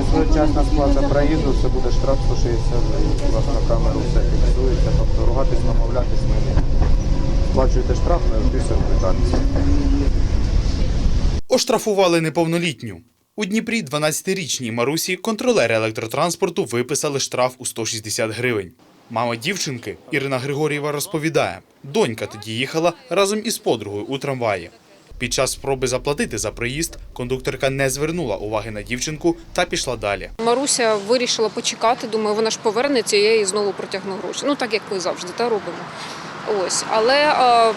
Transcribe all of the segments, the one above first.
Несвоєчасна сплата проїзду, це буде штраф 160 гривень. У вас на камеру все фіксується, тобто ругатись, намовлятись ми не. Сплачуєте штраф, не вписуємо квитанцію. Оштрафували неповнолітню. У Дніпрі 12-річній Марусі контролери електротранспорту виписали штраф у 160 гривень. Мама дівчинки Ірина Григорієва розповідає, донька тоді їхала разом із подругою у трамваї. Під час спроби заплатити за приїзд кондукторка не звернула уваги на дівчинку та пішла далі. Маруся вирішила почекати. Думаю, вона ж повернеться, і я їй знову протягну гроші. Ну так як ми завжди та робимо. Ось, але а,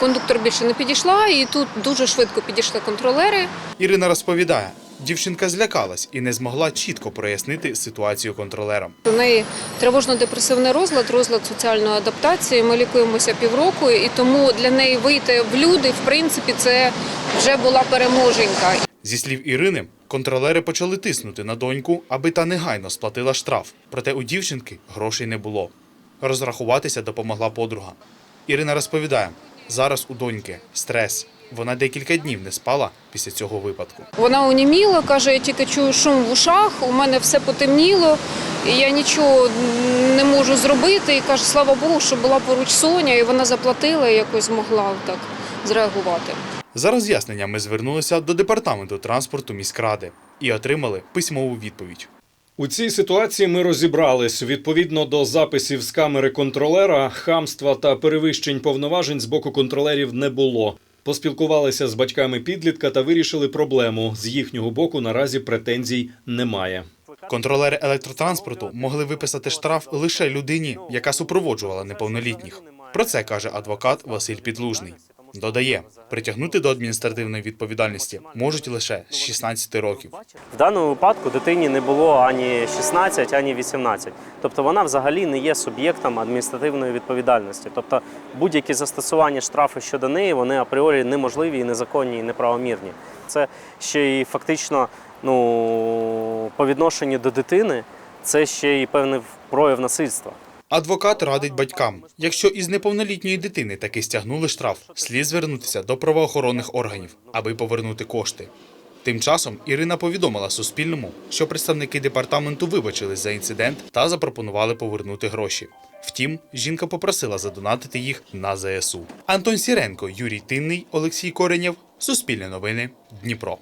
кондуктор більше не підійшла, і тут дуже швидко підійшли контролери. Ірина розповідає, дівчинка злякалась і не змогла чітко прояснити ситуацію контролерам. У неї тривожно-депресивний розлад, розлад соціальної адаптації. Ми лікуємося півроку, і тому для неї вийти в люди, в принципі, це вже була переможенька. Зі слів Ірини, контролери почали тиснути на доньку, аби та негайно сплатила штраф. Проте у дівчинки грошей не було. Розрахуватися допомогла подруга. Ірина розповідає, зараз у доньки стрес. Вона декілька днів не спала після цього випадку. Вона оніміла, каже, я тільки чую шум в ушах, у мене все потемніло, і я нічого не можу зробити. І каже, слава Богу, що була поруч Соня, і вона заплатила і якось змогла так зреагувати. За роз'ясненням ми звернулися до департаменту транспорту міськради і отримали письмову відповідь. У цій ситуації ми розібрались відповідно до записів з камери контролера, хамства та перевищень повноважень з боку контролерів не було. Поспілкувалися з батьками підлітка та вирішили проблему. З їхнього боку наразі претензій немає. Контролери електротранспорту могли виписати штраф лише людині, яка супроводжувала неповнолітніх. Про це каже адвокат Василь Підлужний. Додає, притягнути до адміністративної відповідальності можуть лише з 16 років. В даному випадку дитині не було ані 16, ані 18. Тобто вона взагалі не є суб'єктом адміністративної відповідальності. Тобто будь-які застосування штрафу щодо неї вони апріорі неможливі і незаконні і неправомірні. Це ще й фактично ну, по відношенню до дитини, це ще й певний прояв насильства. Адвокат радить батькам, якщо із неповнолітньої дитини таки стягнули штраф, слід звернутися до правоохоронних органів, аби повернути кошти. Тим часом Ірина повідомила Суспільному, що представники департаменту вибачились за інцидент та запропонували повернути гроші. Втім, жінка попросила задонатити їх на ЗСУ. Антон Сіренко, Юрій Тинний, Олексій Коренєв, Суспільне новини, Дніпро.